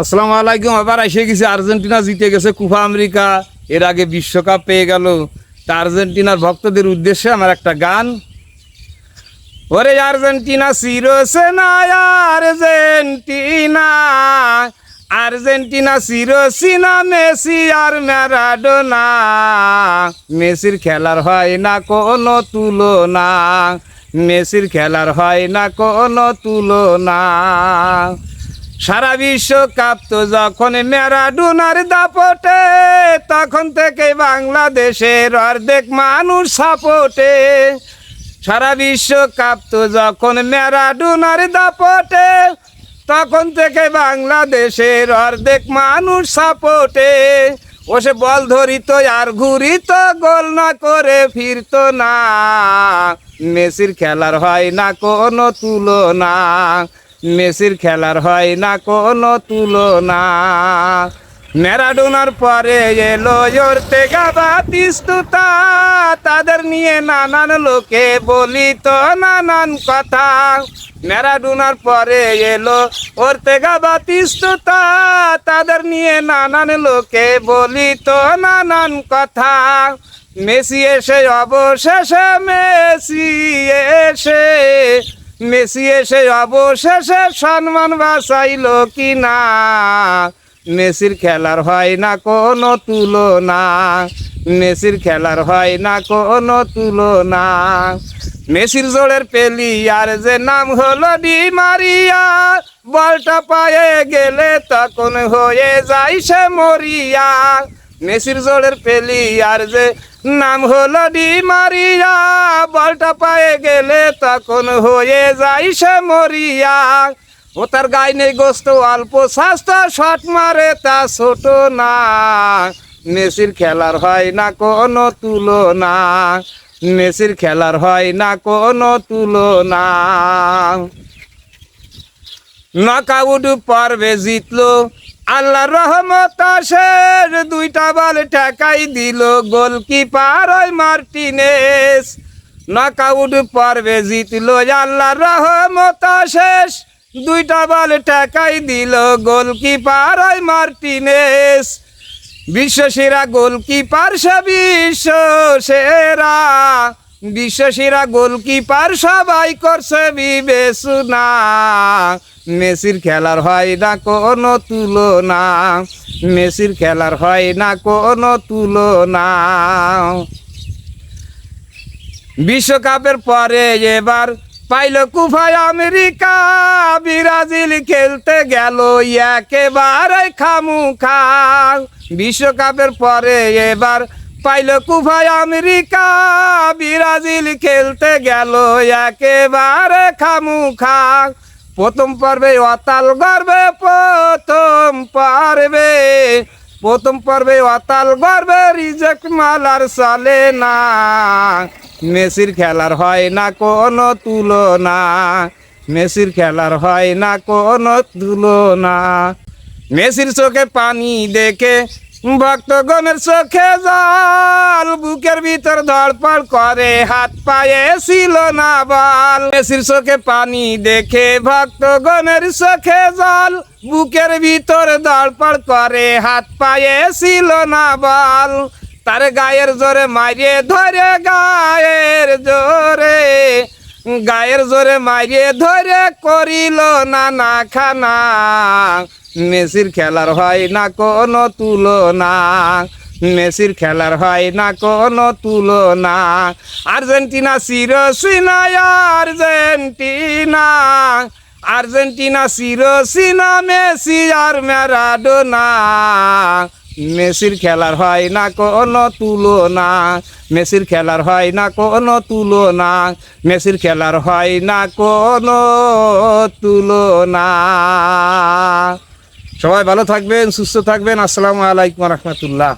আসসালামু আলাইকুম, আবার এসে গেছে আর্জেন্টিনা, জিতে গেছে কুফা আমেরিকা। এর আগে বিশ্বকাপ পেয়ে গেল। তা আর্জেন্টিনার ভক্তদের উদ্দেশ্যে আমার একটা গান। ওরে আর্জেন্টিনা, সিরোসেনা, আর্জেন্টিনা আর্জেন্টিনা, সিরোসিনা, মেসি আর ম্যারাডোনা। মেসির খেলার হয় না কোনো তুলনা, মেসির খেলার হয় না কোনো তুলনা। সারা বিশ্বকাপ তো যখন ম্যারাডোনার দাপটে, তখন থেকে বাংলাদেশের অর্ধেক মানুষ সাপোর্টে। সারা বিশ্বকাপ তো যখন ম্যারাডোনার দাপটে, তখন থেকে বাংলাদেশের অর্ধেক মানুষ সাপোর্টে। ও সে বল ধরিত আর ঘুরিত, গোল না করে ফিরত না। মেসির খেলার হয় না কোনো তুলনা। মেসির খেলার হয় না কোনো তুলনা। ম্যারাডোনার পরে এলো ওরতে গাবা তিস্তুতা। তাদের নিয়ে নানান লোকে বলিত নানান কথা। ম্যারাডোনার পরে এলো ওরতে গাবা তিস্তুতা। তাদের নিয়ে নানান লোকে বলিত নানান কথা। মেসি এসে অবশেষে, মেসি এসে মেসি এসে অবশেষে সম্মান বাঁচাইল কি না মেসির খেলার হয় না কোনো তুলনা। মেসির খেলার হয় না কোনো তুলনা। মেসির জোড়ের পেলি আর যে নাম হলো মারিয়া, বলটা পায়ে গেলে তখন হয়ে যায় সে মরিয়া। মেসির জোড়ের পেলি আর যে নাম হলো ডি মারিয়া, বলটা পায়ে গেলে তখন হয়ে যায় সে মরিয়া। ও তার গায়ে নেই গোস্ত, অল্প স্বাস্থ্য শট মারে তা ছোট না। মেসির খেলার হয় না কোনো তুলনা, মেসির খেলার হয় না কোনো তুলনা। নকআউট পর্বে জিতলো আল্লাহ রহমত শের দুইটা বল ঠেকাই দিল গোলকিপার ওই মার্টিনেস। নকআউট পর্বে জিতলো আল্লাহ রহমত শেষ দুইটা বল ঠেকাই দিল গোলকিপার ওই মার্টিনেস। বিশ্ব সেরা গোলকিপার সে বিশ্ব সেরা বিশ্ব সেরা গোলকিপার সবাই করছে বিবেচনা। মেসির খেলার হয় না কোনো তুলনা। মেসির খেলার হয় না কোনো তুলনা। বিশ্বকাপের পরে এবার পাইল কুফায় আমেরিকা। ব্রাজিল খেলতে গেল একেবারে খামুখা। বিশ্বকাপের পরে এবার পাইল কুফায় আমেরিকা, ব্রাজিল খেলতে গেল একেবারে খামুখা। প্রথম পর্বে অতাল গর্বে, প্রথম পারবে, প্রথম পর্বে অতাল গর্বে রিজেক্ট মালার চলে না। মেসির খেলার হয় না কোনো তুলনা, মেসির খেলার হয় না কোনো তুলনা। মেসির চোখে পানি দেখে ভক্তগণের চোখে জল, বুকের ভিতর ধড়পড় করে, হাত পায়ে ছিল না বল। মেসির চোখে পানি দেখে ভক্তগণের চোখে জল, বুকের ভিতর ধড়পড় করে, হাত পায়ে ছিল না বল। তার গায়ের জোরে মারিয়ে ধরে, গায়ের জোরে গায়ের জোরে মারিয়ে ধরে করিল না না খানা। মেসির খেলার হয় না কোনো তুলনা। মেসির খেলার হয় না কোনো তুলনা। আর্জেন্টিনা সিরোসিনা আর্জেন্টিনা। আর্জেন্টিনা সিরোসিনা মেসি আর ম্যারাডোনা। মেসির খেলার হয় না কোনো তুলনা, মেসির খেলার হয় না কোনো তুলনা, মেসির খেলার হয় না কোনো তুলনা। সবাই ভালো থাকবেন, সুস্থ থাকবেন। আসসালামু আলাইকুম রহমতুল্লাহ।